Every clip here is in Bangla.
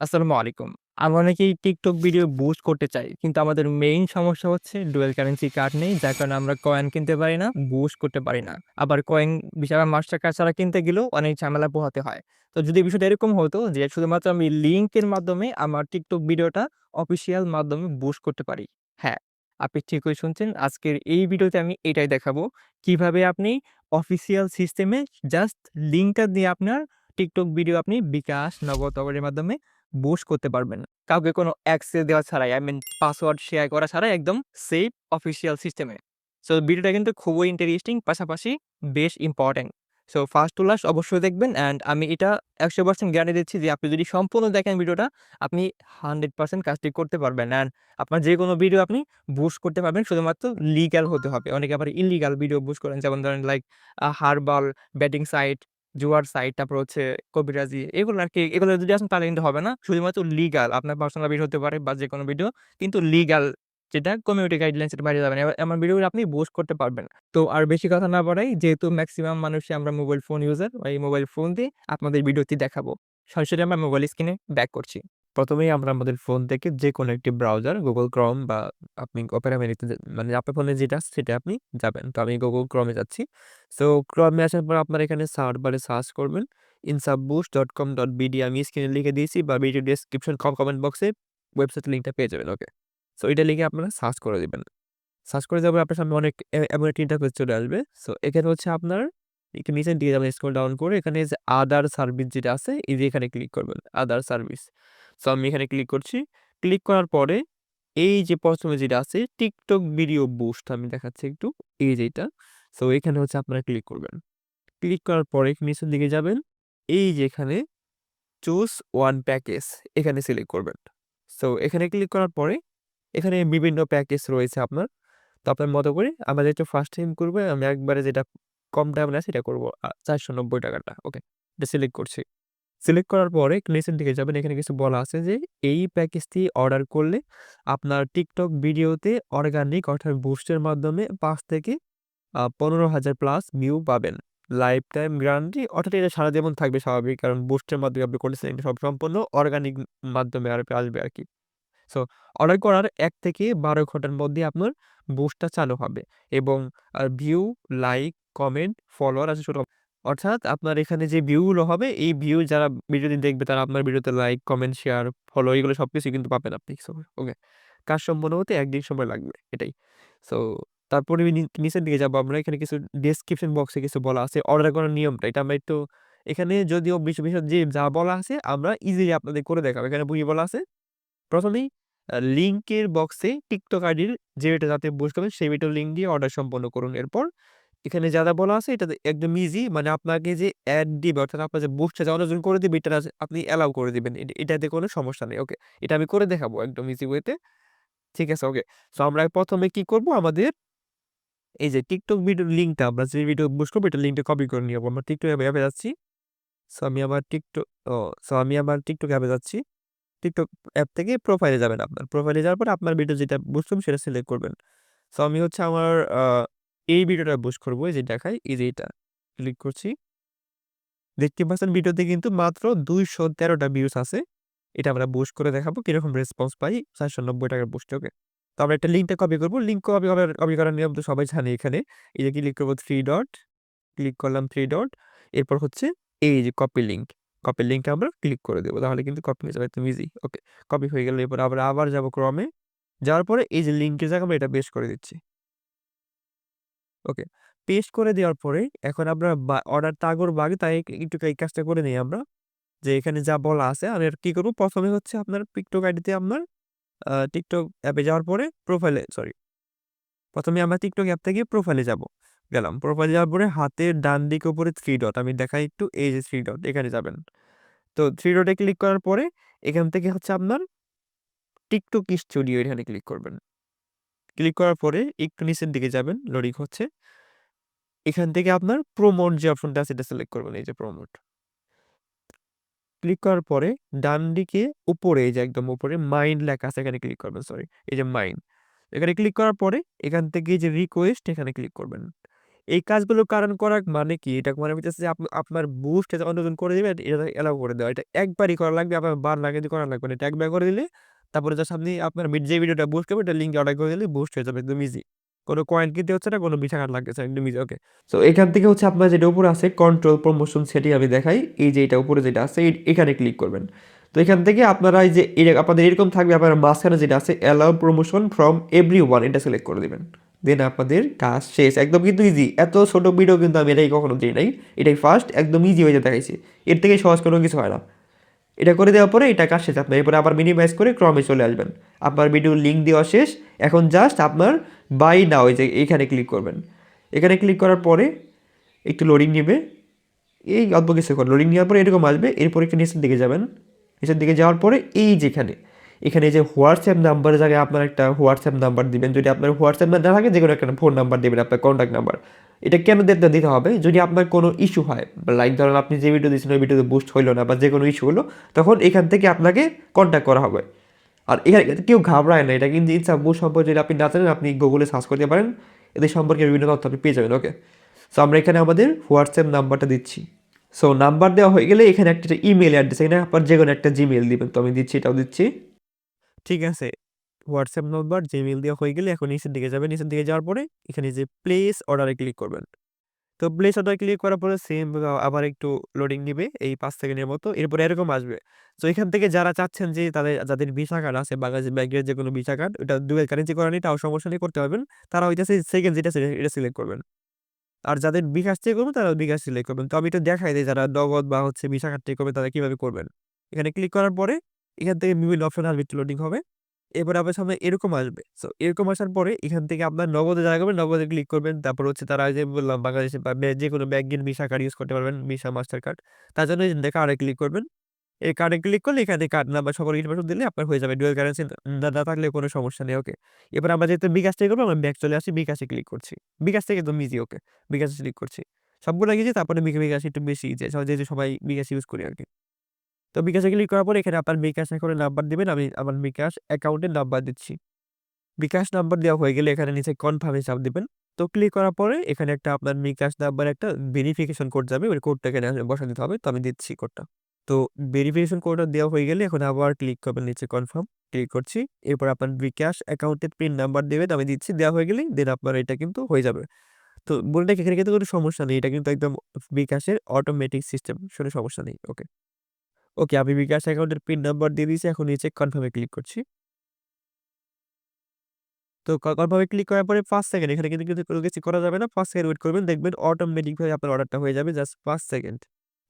আসসালামু আলাইকুম। আমরা অনেকেই টিকটক ভিডিও বুস্ট করতে চাই। কিন্তু আমাদের মেইন সমস্যা হচ্ছে ডুয়েল কারেন্সি কার্ড নেই। যার কারণে আমরা কয়েন কিনতে পারি না, বুস্ট করতে পারি না। আবার কয়েন বিশাল মাস্টার কার্ড ছাড়া কিনতে গেলেও অনেক ঝামেলা পোহাতে হয়। তো যদি বিষয়টা এরকম হতো যে শুধুমাত্র আমি লিঙ্কের মাধ্যমে আমার টিকটক ভিডিওটা অফিসিয়াল মাধ্যমে বুস্ট করতে পারি। হ্যাঁ, আপনি ঠিকই শুনছেন। আজকের এই ভিডিওতে আমি এটাই দেখাবো। কীভাবে আপনি অফিসিয়াল সিস্টেমে জাস্ট লিঙ্কটা দিয়ে আপনার টিকটক ভিডিও আপনি বিকাশ, নগদ অর্ডারের মাধ্যমে বুস্ট করতে পারবেন। কাউকে কোনো অ্যাক্সেস দেওয়া ছাড়াই, আই মিন পাসওয়ার্ড শেয়ার করা ছাড়াই একদম সেফ অফিসিয়াল সিস্টেমে। সো ভিডিওটা কিন্তু খুবই ইন্টারেস্টিং পাশাপাশি বেশ important. So first to last অবশ্যই দেখবেন অ্যান্ড আমি এটা ১০০% গ্যারান্টি দিচ্ছি যে আপনি যদি সম্পূর্ণ দেখেন ভিডিওটা আপনি 100% কাজটি করতে পারবেন অ্যান্ড আপনার যে কোনো ভিডিও আপনি বুস্ট করতে পারবেন শুধুমাত্র লিগ্যাল হতে হবে। অনেকে আবার ইলিগাল ভিডিও বুস্ট করেন যেমন ধরেন লাইক হারবাল, বেটিং সাইট, জুয়ার সাইট, তারপর হচ্ছে কবিরাজি এগুলো আর কি এগুলো যদি আসেন তাহলে কিন্তু হবে না। শুধুমাত্র লিগাল আপনার পার্সোনাল ভিডিও হতে পারে বা যে কোনো ভিডিও কিন্তু লিগাল যেটা কমিউনিটি গাইডলাইন্স এর বাইরে যাবে না। এমন ভিডিও আপনি বোস্ট করতে পারবেন। তো আর বেশি কথা না বাড়াই যেহেতু ম্যাক্সিমাম মানুষই আমরা মোবাইল ফোন ইউজার, এই মোবাইল ফোন দিয়ে আপনাদের ভিডিওটি দেখাবো। সরাসরি আমরা মোবাইল স্ক্রিনে ব্যাক করছি। প্রথমেই আমরা আমাদের ফোন থেকে যেকোনো একটি ব্রাউজার গুগল Chrome বা আপনি Opera Mini-তে মানে আপনার ফোনে যেটা সেটা আপনি যাবেন। তো আমি গুগল এ যাচ্ছি। সো এ আসার পর আপনার এখানে সার্চ বারে সার্চ করবেন insuboost.com.bd আমি স্ক্রিনে লিখে দিয়েছি বা ভিডিও ডেসক্রিপশন কম কমেন্ট বক্সে ওয়েবসাইট লিঙ্কটা পেয়ে যাবেন। ওকে। সো এটা লিখে আপনারা সার্চ করে দেবেন সার্চ করে পর আপনার সামনে অনেক এমন একটি ইন্টারফেস চলে আসবে। সো এখানে হচ্ছে আপনার নিচের দিকে যাবেন স্ক্রল ডাউন করে এখানে যে আদার সার্ভিস যেটা আছে, এই যে এখানে ক্লিক করবেন। আদার সার্ভিস। সো আমি এখানে ক্লিক করছি। ক্লিক করার পরে এই যে প্রথমে যেটা আছে টিকটক ভিডিও বুস্ট আমি দেখাচ্ছি একটু। এই যে এইটা। সো এখানে হচ্ছে আপনারা ক্লিক করবেন। ক্লিক করার পরে নিচের দিকে যাবেন। এই যে এখানে চুজ ওয়ান প্যাকেজ এখানে সিলেক্ট করবেন। সো এখানে ক্লিক করার পরে এখানে বিভিন্ন প্যাকেজ রয়েছে আপনার। তো আপনার মতো করে আমরা যেহেতু ফার্স্ট টাইম করব, আমি একবারে যেটা কম দামে আছে সেটা করব চারশো নব্বই টাকাটা ওকে। এটা সিলেক্ট করছি। সিলেক্ট করার পরে নিচের দিকে যাবেন এখানে কিছু বলা আছে যে এই প্যাকেজটি অর্ডার করলে আপনার টিকটক ভিডিওতে অর্গানিক অর্থাৎ বুস্টের মাধ্যমে পাঁচ থেকে পনেরো হাজার প্লাস ভিউ পাবেন। লাইফ টাইম গ্যারান্টি অর্থাৎ এটা সারা জীবন থাকবে স্বাভাবিক। কারণ বুস্টের মাধ্যমে আপনি করতেছেন এটা সব সম্পূর্ণ অর্গানিক মাধ্যমে আর আসবে আর কি সো অর্ডার করার এক থেকে ১২ ঘণ্টার মধ্যে আপনার বুস্টটা চালু হবে এবং ভিউ, লাইক, কমেন্ট, ফলোয়ার আছে ছোট অর্থাৎ আপনার এখানে যে ভিউগুলো হবে এই ভিউ যারা ভিডিওটি দেখবে তারা আপনার ভিডিওতে লাইক, কমেন্ট, শেয়ার, ফলো এগুলো সবকিছুই কিন্তু পাবেন আপনি। ওকে। কাজ সম্পন্ন হতে ১ দিন সময় লাগবে এটাই। সো তারপরে নিচের দিকে যাব আমরা এখানে কিছু ডেসক্রিপশন বক্সে কিছু বলা আছে অর্ডার করার নিয়মটা এটা আমরা একটু এখানে যদিও বিশ বিশদ যে যা বলা আছে আমরা ইজিলি আপনাদের করে দেখাবো। এখানে বই বলা আছে প্রথমেই লিঙ্কের বক্সে TikTok আইডির যে এটা যাতে বুস্ট করবেন সেই ভিডিওর লিঙ্ক দিয়ে অর্ডার সম্পন্ন করুন। এরপর এখানে যা, বলা আছে এটাতে একদম ইজি মানে আপনাকে যে অ্যাড দিবে অর্থাৎ আপনার যে বুস্টটা যে অন্যজন করে দিবে এটা আপনি অ্যালাউ করে দিবেন। এটাতে কোনো সমস্যা নেই। ওকে। এটা আমি করে দেখাবো একদম ইজি ওয়েতে। ঠিক আছে ওকে। সো আমরা ১ম এ কি করব আমাদের এই যে টিকটক ভিডিওর লিঙ্কটা আমরা যে ভিডিও বুস্ট করব এটার লিঙ্কটা কপি করে নিয়ে। আমরা টিকটক অ্যাপে যাচ্ছি। সো আমি আমার টিকটক ও সো আমি আমার টিকটক অ্যাপে যাচ্ছি। টিকটক অ্যাপ থেকে প্রোফাইলে যাবেন আপনার। প্রোফাইলে যাওয়ার পর আপনার ভিডিও যেটা করবেন সেটা সিলেক্ট করবেন। সো আমি হচ্ছে আমার এই ভিডিওটা বুস্ট করব, এই যে দেখাই, এই যে এটা। ক্লিক করছি। দেখতে পাচ্ছেন ভিডিওতে কিন্তু মাত্র দুইশো তেরোটা ভিউজ আছে। এটা আমরা বুস্ট করে দেখাবো, কীরকম রেসপন্স পাই ৳৪৯০ টাকার বুস্টে ওকে। তো আমরা একটা লিঙ্কটা কপি করব লিঙ্ক কপি কপি করার নিয়ম তো সবাই জানে এখানে। এই যে ক্লিক করব থ্রি ডট ক্লিক করলাম থ্রি ডট এরপর হচ্ছে এই যে কপি লিঙ্ক। কপি লিঙ্কে আমরা ক্লিক করে দেবো, তাহলে কিন্তু কপি হয়ে যাবে, একদম ইজি। ওকে। কপি হয়ে গেলে, এরপর আবার আবার যাব ক্রমে, যাওয়ার পরে এই যে লিঙ্কের জায়গায় আমরা এটা পেস্ট করে দিচ্ছি। ওকে। পেস্ট করে দেওয়ার পরে এখন আমরা অর্ডার তাগর বাগে তাই একটু এই কাজটা করে নিই আমরা। যে এখানে যা বলা আছে আমি আর কি করব প্রথমে হচ্ছে আপনার TikTok আইডিতে আপনার টিকটক অ্যাপে যাওয়ার পরে প্রোফাইলে, সরি। প্রথমে আমরা টিকটক অ্যাপ থেকে প্রোফাইলে যাব। গেলাম। প্রোফাইলে যাওয়ার পরে হাতের ডান দিকে উপরে 3 ডট, আমি দেখাই একটু, এই যে থ্রি ডট, এখানে যাবেন। তো থ্রি ডটে ক্লিক করার পরে এখান থেকে হচ্ছে আপনার TikTok স্টুডিও এখানে ক্লিক করবেন। ক্লিক করার পরে একটু নিচের দিকে যাবেন, লোডিং হচ্ছে। এখান থেকে আপনার প্রমোট যে অপশনটা আছে এটা সিলেক্ট করবেন এই যে প্রমোট। ক্লিক করার পরে ডান দিকে উপরে এই যে একদম উপরে মাইন্ড লেখা আছে এখানে ক্লিক করবেন সরি। এই যে মাইন্ড। এখানে ক্লিক করার পরে এখান থেকে যে রিকোয়েস্ট এখানে ক্লিক করবেন। এই কাজগুলো কারণ করার মানে কি? এটা মানে হইতেছে যে আপনার বুস্ট যখন নতুন করে দিবেন এটা এলাও করে দেওয়া। এটা একবারই করা লাগবে আপনার বারবার কিন্তু করা লাগবে না। এটা একবার করে দিলে তারপরে জাস্ট আপনি আপনার মিড যে ভিডিওটা বুস্ট করবে ওটার লিঙ্কে অর্ডার করে দিলে বুস্ট হয়ে যাবে একদম ইজি। কোনো কয়েন কিনতে হচ্ছে না, কোনো ভিসা কার্ড লাগতেছে। একদম ইজি ওকে। সো এখান থেকে হচ্ছে আপনার যেটা উপরে আছে কন্ট্রোল প্রমোশন সেটি আমি দেখাই। এই যে এটা উপরে যেটা আছে এখানে ক্লিক করবেন। তো এখান থেকে আপনারা এই যে আপনাদের এরকম থাকবে আপনার মাঝখানে যেটা আছে অ্যালাউ প্রমোশন ফ্রম এভরিওয়ান এটা সিলেক্ট করে দিবেন। দেন আপনাদের কাজ শেষ। একদম কিন্তু ইজি। এত ছোটো ভিডিও কিন্তু আমি এটাই কখনো দিই নাই। এটাই ফার্স্ট একদম ইজি ওয়েতে দেখাইছি। এর থেকে সহজ কোনো কিছু হয় না। এটা করে দেওয়ার পরে এটা কাজ শেষ। আপনার এরপরে আবার মিনিমাইজ করে ক্রমে চলে আসবেন। আপনার ভিডিওর লিঙ্ক দেওয়া শেষ। এখন জাস্ট আপনার বাই নাও এই যে এখানে ক্লিক করবেন। এখানে ক্লিক করার পরে একটু লোডিং নেবে। এই অল্প কিছু লোডিং নেওয়ার পরে এরকম আসবে। এরপর একটু নিচের দিকে যাবেন। নিচের দিকে যাওয়ার পরে এই যেখানে, এখানে যে হোয়াটসঅ্যাপ নাম্বারের জায়গায় আপনার একটা হোয়াটসঅ্যাপ নাম্বার দিবেন। যদি আপনার হোয়াটসঅ্যাপ না থাকে যে কোনো একটা ফোন নাম্বার দেবেন, আপনার কন্ট্যাক্ট নাম্বার এটা কেন দিতে দিতে হবে? যদি আপনার কোনো ইস্যু হয় লাইক ধরেন আপনি যে ভিডিও দিয়েছেন, ওই ভিডিওতে বুস্ট হইল না বা যে কোনো ইস্যু হলো, তখন এখান থেকে আপনাকে কন্ট্যাক্ট করা হবে। আর এখানে কেউ ঘাবড়ায় না, এটা কিন্তু ইনসা বুস্ট সম্পর্কে যদি আপনি না জানেন, আপনি গুগলে সার্চ করতে পারেন, এদের সম্পর্কে বিভিন্ন তথ্য আপনি পেয়ে যাবেন ওকে সো আমরা এখানে আমাদের হোয়াটসঅ্যাপ নাম্বারটা দিচ্ছি। সো নাম্বার দেওয়া হয়ে গেলে এখানে একটা ইমেল অ্যাড্রেস এখানে আপনার যে কোনো একটা জিমেল দিবেন। তো আমি দিচ্ছি, এটাও দিচ্ছি। ঠিক আছে হোয়াটসঅ্যাপ নাম্বার জিমেল দেওয়া হয়ে গেলে এখন নিচের দিকে যাবেন। নিচের দিকে যাওয়ার পরে এখানে যে প্লেস অর্ডারে ক্লিক করবেন। তো প্লেস অর্ডার ক্লিক করার পরে সেম আবার একটু লোডিং নিবে এই পাঁচ সেকেন্ডের মতো। এরপরে এরকম আসবে। তো এখান থেকে যারা চাচ্ছেন যে তাদের, যাদের ভিসা কার্ড আছে, বাংলাদেশ ব্যাংকের যে কোনো ভিসা কার্ড ওটা ডুয়েল কারেন্সি করা নেই, তাও সমস্যা নেই, করতে পারবেন। তারা হইতেছে সেকেন্ড যেটা এটা সিলেক্ট করবেন। আর যাদের বিকাশ থেকে করবেন তারা বিকাশ সিলেক্ট করবেন। তো আমি এটা দেখাই দিই যারা নগদ বা হচ্ছে ভিসা কার্ড করবেন তারা কীভাবে করবেন। এখানে ক্লিক করার পরে এখান থেকে বিভিন্ন অপশন আসবে, একটু লোডিং হবে। এবার আপনার সামনে এরকম আসবে। সো এরকম আসার পরে এখান থেকে আপনার নগদে যারা করবেন, নগদে ক্লিক করবেন। তারপর হচ্ছে তারা যে বললাম, বাংলাদেশে যে কোনো ব্যাংকের ভিসা কার্ড ইউজ করতে পারবেন ভিসা মাস্টার কার্ড তার জন্য এই কার্ডে ক্লিক করবেন। এই কার্ডে ক্লিক করলে এখানে কার্ড নাম্বার সকল ইনফরমেশন দিলে আপনার হয়ে যাবে ডুয়েল কারেন্সি না থাকলে কোনো সমস্যা নেই ওকে এবার আমরা যেহেতু বিকাশ থেকে করব, আমরা ব্যাক চলে আসি বিকাশে ক্লিক করছি। বিকাশ থেকে একদম ইজি ওকে বিকাশে ক্লিক করছি। সবগুলো গিয়েছি তারপরে বিকাশ একটু বেশি যে যেহেতু সবাই বিকাশ ইউজ করি আর কি। তো বিকাশে ক্লিক করার পরে এখানে আপনার বিকাশ করে নাম্বার দেবেন, আমি আমার বিকাশ অ্যাকাউন্টের নাম্বার দিচ্ছি। বিকাশ নাম্বার দেওয়া হয়ে গেলে এখানে নিচে কনফার্মে চাপ দেবেন। তো ক্লিক করার পরে এখানে একটা আপনার বিকাশ নাম্বার একটা ভেরিফিকেশন কোড যাবে, ওই কোডটা এখানে বসা দিতে হবে। তো আমি দিচ্ছি কোডটা তো ভেরিফিকেশন কোডটা দেওয়া হয়ে গেলে এখন আবার ক্লিক করবেন, নিচে কনফার্ম ক্লিক করছি। এরপর আপনার বিকাশ অ্যাকাউন্টের পিন নাম্বার দেবেন, আমি দিচ্ছি, দেওয়া হয়ে গেলে দেন আপনার এটা কিন্তু হয়ে যাবে। তো বলে রাখি, এখানে কিন্তু কোনো সমস্যা নেই, এটা কিন্তু একদম বিকাশের অটোমেটিক সিস্টেম শুনে সমস্যা নেই ওকে ওকে, আমি বিকাশ অ্যাকাউন্টের পিন নাম্বার দিয়ে দিয়েছি, এখন নিচে কনফার্মে ক্লিক করছি। তো কনফার্মে ক্লিক করার পরে পাঁচ সেকেন্ড এখানে কিন্তু কিন্তু কোনো কিছু করা যাবে না। ফার্স্ট সেকেন্ড ওয়েট করবেন, দেখবেন অটোমেটিকভাবে আপনার অর্ডারটা হয়ে যাবে জাস্ট পাঁচ সেকেন্ড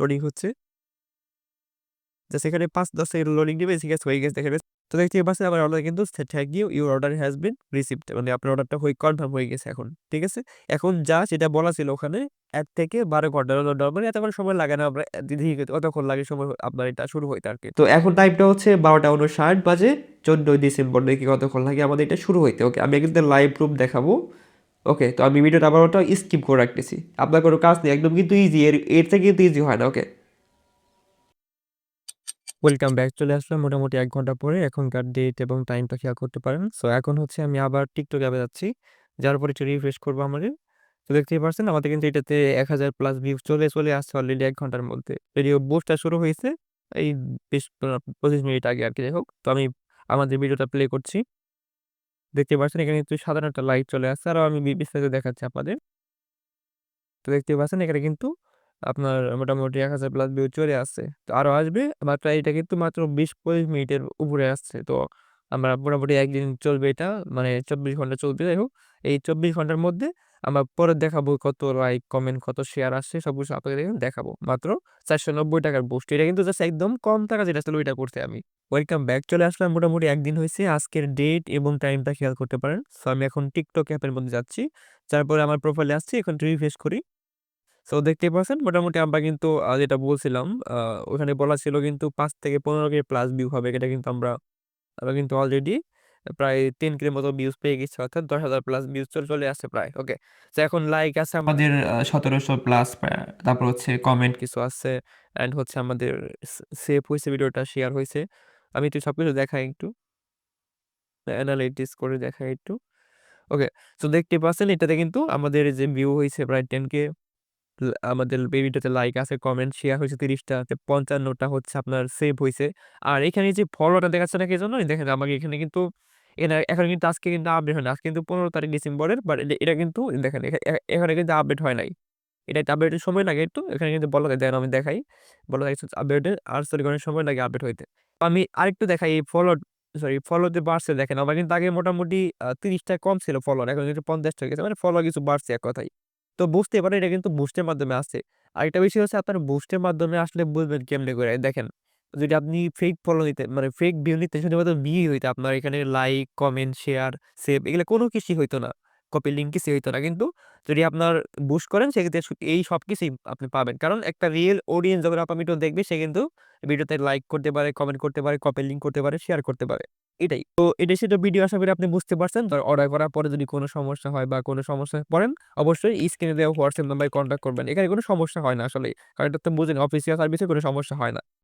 লোডিং হচ্ছে। জাস্ট এখানে পাঁচ, দশ সেকেন্ড লোডিং নেবে হয়ে গেছে, দেখে তো দেখতে পাচ্ছেন আমার অর্ডার কিন্তু thank you your order has been received মানে আপনার অর্ডারটা হয়ে কনফার্ম হয়ে গেছে এখন, ঠিক আছে? এখন যা যেটা বলা ছিল ওখানে, এক থেকে বারো ঘণ্টা মানে এতক্ষণ সময় লাগে না, আমরা অতক্ষণ লাগে সময় আপনার এটা শুরু হইতে আর কি। তো এখন টাইমটা হচ্ছে বারোটা উনষাট বাজে, চোদ্দোই ডিসেম্বর, দেখি কতক্ষণ লাগে আমাদের এটা শুরু হইতে। ওকে আমি কিন্তু লাইভ প্রুফ দেখাবো। ওকে তো আমি ভিডিওটা আবার ওটা স্কিপ করে রাখতেছি। আপনার কোনো কাজ নেই, একদম কিন্তু ইজি এর এর থেকে কিন্তু ইজি হয় না ওকে ওয়েলকাম ব্যাক চলে আসলাম মোটামুটি এক ঘণ্টা পরে। এখনকার ডেট এবং টাইমটা খেয়াল করতে পারেন। সো এখন হচ্ছে আমি আবার টিকটক অ্যাপে যাচ্ছি। যার পরে একটু রিফ্রেশ করব আমাদের। তো দেখতেই পারছেন, আমাদের কিন্তু এটাতে এক হাজার প্লাস ভিউ চলে চলে আসছে অলরেডি এক ঘণ্টার মধ্যে। ভিডিও বুস্টটা শুরু হয়েছে এই বিশ পঁচিশ মিনিট আগে আর কি, যাই হোক। তো আমি আমাদের ভিডিওটা প্লে করছি। দেখতে পাচ্ছেন এখানে কিন্তু সাধারণ একটা লাইট চলে আসছে। আরও আমি বিস্তারিত দেখাচ্ছি আপনাদের। তো দেখতে পাচ্ছেন এখানে কিন্তু আপনার মোটামুটি এক হাজার প্লাস ভিউ চলে আসছে। তো আরও আসবে, মাত্র এটা কিন্তু মাত্র বিশ পঁচিশ মিনিটের উপরে আসছে। তো আমরা মোটামুটি একদিন চলবে এটা মানে চব্বিশ ঘণ্টা চলবে, যাই হোক। এই চব্বিশ ঘণ্টার মধ্যে আমরা পরে দেখাবো কত লাইক কমেন্ট কত শেয়ার আসছে, সব কিছু আপনাকে দেখাবো। মাত্র চারশো নব্বই টাকার বুস্ট এটা কিন্তু জাস্ট একদম কম টাকা যেটা ছিল ওইটা করতে আমি। ওয়েলকাম ব্যাক চলে আসলাম মোটামুটি একদিন হয়েছে। আজকের ডেট এবং টাইমটা খেয়াল করতে পারেন। সো আমি এখন টিকটক অ্যাপের মধ্যে যাচ্ছি। তারপরে আমার প্রোফাইলে আসছি, এখন রিফ্রেশ করি। সো দেখতেই পাচ্ছেন, মোটামুটি আমরা কিন্তু যেটা বলছিলাম ওখানে বলা ছিল কিন্তু পাঁচ থেকে পনেরো কে প্লাস ভিউ হবে। এটা কিন্তু আমরা আমরা কিন্তু অলরেডি প্রায় তিন কের মতো ভিউজ পেয়ে গেছি, অর্থাৎ দশ হাজার প্লাস ভিউজ চলে চলে আসছে প্রায়। ওকে তো এখন লাইক আছে আমাদের সতেরোশো প্লাস তারপর হচ্ছে কমেন্ট কিছু আছে অ্যান্ড হচ্ছে আমাদের সেভ হয়েছে, ভিডিওটা শেয়ার হয়েছে। আমি একটু সব কিছু দেখাই একটু অ্যানালাইটিস করে দেখাই একটু। ওকে। তো দেখতে পাচ্ছেন, এটাতে কিন্তু আমাদের যে ভিউ হয়েছে প্রায় 10K ল আমাদের ভিডিওতে লাইক আছে, কমেন্ট, শেয়ার হয়েছে ৩০ টা, ৫৫ হচ্ছে আপনার সেভ হইছে। আর এখানে যে ফলোটা দেখাচ্ছে না কি জন্য? দেখেন আমাকে এখানে কিন্তু এখন কিন্তু আজকে কিন্তু আপডেট হয় না। আজকে কিন্তু ১৫ তারিখ ডিসেম্বরের বাট এটা কিন্তু দেখেন এখানে কিন্তু আপডেট হয় নাই। এটা আপডেটের সময় লাগে একটু। এখানে কিন্তু বলা যায় আমি দেখাই। বলা যায় আপডেটের আর সরি অনেক সময় লাগে আপডেট হইতে। আমি আরেকটু দেখাই এই ফলো সরি ফলো যে বাড়ছে দেখেন আমার কিন্তু আগে মোটামুটি আ ৩০ টা কম ছিল ফলোয়ার। এখন কিন্তু পঞ্চাশটা গেছে। মানে ফলো কিছু বাড়ছে এক কথায়। তো বুঝতে পারেন এটা কিন্তু বুস্টের মাধ্যমে আসছে। আরেকটা বিষয় হচ্ছে আপনার বুস্টের মাধ্যমে আসলে বুঝবেন কেমনে করে? দেখেন যদি আপনি ফেক ফলো নিতেন মানে ফেক ভিউ নিতেন শুধুমাত্র ভিউই হইতো আপনার এখানে লাইক, কমেন্ট, শেয়ার, সেভ এগুলো কোনো কিছুই হইতো না। কপি লিঙ্ক কিছুই হইতো না। কিন্তু যদি আপনার বুস্ট করেন সেক্ষেত্রে এই সব কিছুই আপনি পাবেন। কারণ একটা রিয়েল অডিয়েন্স যখন আপনার ভিডিও দেখবে সে কিন্তু ভিডিওতে লাইক করতে পারে, কমেন্ট করতে পারে, কপি লিঙ্ক করতে পারে, শেয়ার করতে পারে। এটাই। তো এটাই সেটা ভিডিও আশা করি আপনি বুঝতে পারছেন। তো অর্ডার করার পরে যদি কোনো সমস্যা হয় বা কোনো সমস্যা পড়েন, অবশ্যই স্ক্রিনে দেওয়া হোয়াটসঅ্যাপ নাম্বারে কন্ট্যাক্ট করবেন। এখানে কোনো সমস্যা হয় না আসলে কারণ এটা তো বুঝেন অফিসিয়াল সার্ভিসে কোনো সমস্যা হয় না।